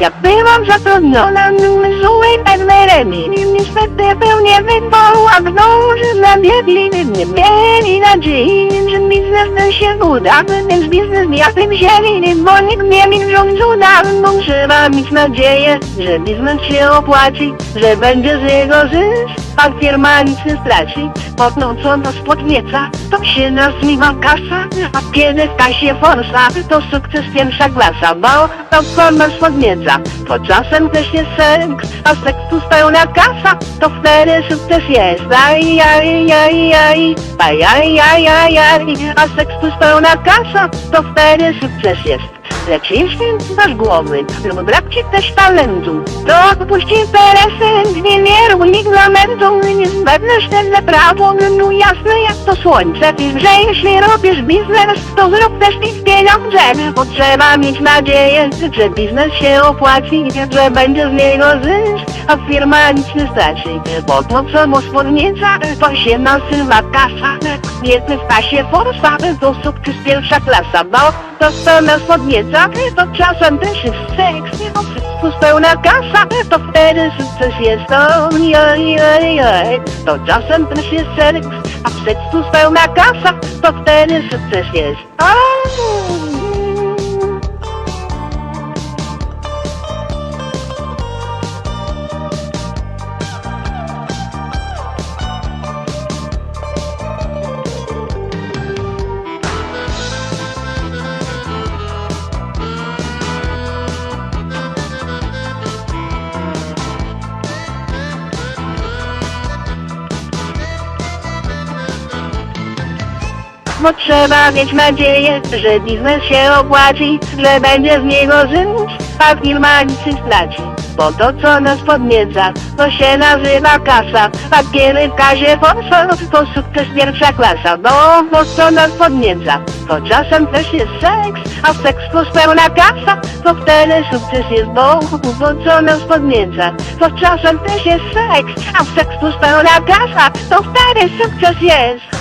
Ja byłam zatrudniona w złej pewnej Niestety pełnię wyboru, a mnoży na biedni nie mieli nadziei, że biznes się uda. Więc biznes ja tym ziemi, bo nikt mnie mi rządził nam. Bo trzeba mieć nadzieję, że biznes się opłaci, że będzie z jego zysk. Nic nie straci, pod nocą to spodnieca, to się nazywa kasa, a kiedy w kasie forsa, to sukces pierwsza klasa, bo to forma spodnieca, to czasem też jest seks, a seks tu pełna kasa, to wtedy sukces jest, aj, aj, aj, aj, aj, aj, aj, aj, aj, a seks tu pełna kasa, to wtedy sukces jest. Lecz jeśli masz głowy lub brak ci też talentu, to opuści interesy, nie nikt lamentu, niezbędne sztywne prawo, no jasne jak to słońce, że jeśli robisz biznes, to zrób też ich pieniądze, bo trzeba mieć nadzieję, że biznes się opłaci, że będzie z niego zysk, firma nic nie straci, bo to co spódnica, to się nazywa kasa, Jedny w pasie forsa, to sukces pierwsza klasa, bo to pełna spodnieca, to czasem też jest seks, to wszystko pełna kasa, to wtedy sukces jest, o joj, joj, joj, to czasem też jest seks, a w seksu pełna kasa, to wtedy sukces jest. O! Bo trzeba mieć nadzieję, że biznes się opłaci, że będzie z niego zysk, a firma nic straci. Bo to co nas podnieca, to się nazywa kasa, a kiedy w kasie forsa, to sukces pierwsza klasa. Bo to co nas podnieca, to czasem też jest seks, a seks to pełna kasa, to wtedy sukces jest, bo bo co nas podnieca, to czasem też jest seks, a seks to pełna kasa, to wtedy sukces jest.